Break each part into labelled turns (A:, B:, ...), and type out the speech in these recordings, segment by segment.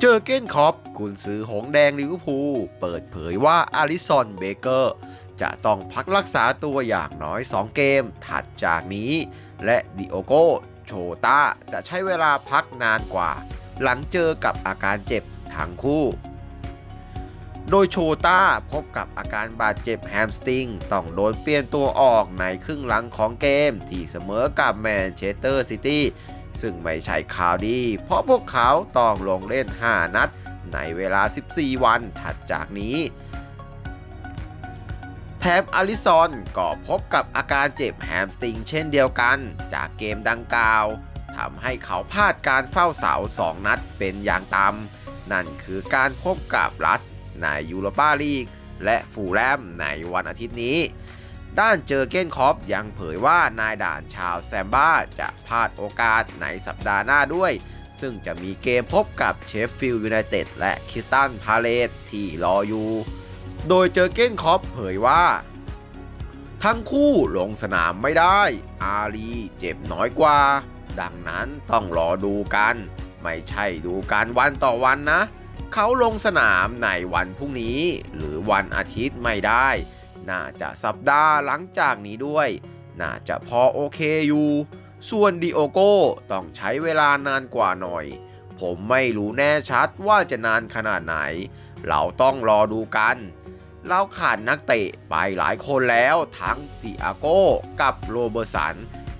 A: เจอเก้นคอปกุนซือหงแดงลิเวอร์พูลเปิดเผยว่าอาริสันเบเกอร์ จะต้องพักรักษาตัวอย่างน้อย 2 เกมถัดจากนี้ และดิโอโกโชตาจะใช้เวลาพักนานกว่า หลังเจอกับอาการเจ็บทั้งคู่ โดยโชต้าพบกับอาการบาดเจ็บแฮมสตริง ต้องโดนเปลี่ยนตัวออกในครึ่งหลังของเกมที่เสมอกับแมนเชสเตอร์ซิตี้ ซึ่งไม่ใช่ข่าวดี เพราะพวกเขาต้องลงเล่น 5 นัด ในเวลา 14 วันถัดจากนี้แถมอลิซอนก็พบกับอาการเจ็บแฮมสตริงเช่นเดียวกันจากเกมดังกล่าวทำให้เขาพลาดการเฝ้าเสา2นัดเป็นอย่างต่ำนั่นคือการพบกับลัสในยูโรปาลีก และฟูแลมในวันอาทิตย์นี้ ด้านเจอเก้นคอปยังเผยว่านายด่านชาวแซมบ้าจะพลาดโอกาสในสัปดาห์หน้าด้วย ซึ่งจะมีเกมพบกับเชฟฟิลด์ยูไนเต็ดและคิสตันพาเลตที่รออยู่ โดยเจอเก้นคอปเผยว่า ทั้งคู่ลงสนามไม่ได้ อาลีเจ็บน้อยกว่า ดังนั้นต้องรอดูกัน ไม่ใช่ดูกันวันต่อวันนะ เขาลงสนามในวันพรุ่งนี้ หรือวันอาทิตย์ไม่ได้ น่าจะสัปดาห์หลังจากนี้ด้วย น่าจะพอโอเคอยู่ ส่วนดิโอโก้ต้องใช้เวลานานกว่าหน่อย ผมไม่รู้แน่ชัดว่าจะนานขนาดไหน เราต้องรอดูกัน เราขาดนักเตะไปหลายคนแล้วทั้งติอาโก้กับโรเบอร์สัน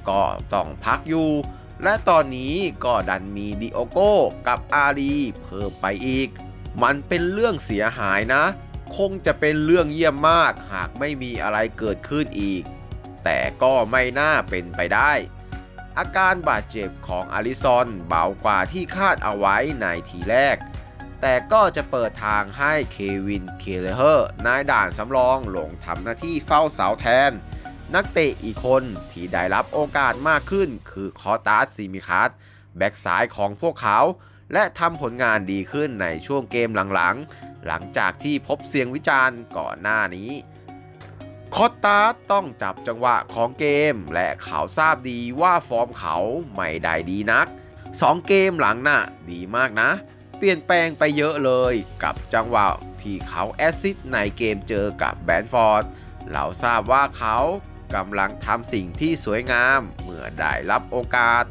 A: ก็ต้องพักอยู่ และตอนนี้ก็ดันมีดิโอโก้กับอารีเพิ่มไปอีก มันเป็นเรื่องเสียหายนะ คงจะเป็นเรื่องเยี่ยมมากหากไม่มีอะไรเกิดขึ้นอีก แต่ก็ไม่น่าเป็นไปได้ อาการบาดเจ็บของอาริซอนเบากว่าที่คาดเอาไว้ในทีแรก แต่ก็จะเปิดทางให้เควิน เคเลเฮอร์นายด่านสำรองหลงทำหน้าที่เฝ้าเสาแทน นักเตะอีกคนที่ได้รับโอกาสมากขึ้นคือคอตาสซิมิคัสแบ็กซ้ายของพวกเขา และทำผลงานดีขึ้นในช่วงเกมหลังๆ หลังจากที่พบเสียงวิจารณ์ก่อนหน้านี้ คอตตาต้องจับจังหวะของเกม และเขาทราบดีว่าฟอร์มเขาไม่ได้ดีนัก 2 เกมหลังน่ะดีมากนะ เปลี่ยนแปลงไปเยอะเลยกับจังหวะที่เขาแอสซิสในเกมเจอกับแบนฟอร์ดเราทราบว่าเขากำลังทำสิ่งที่สวยงามเมื่อได้รับโอกาส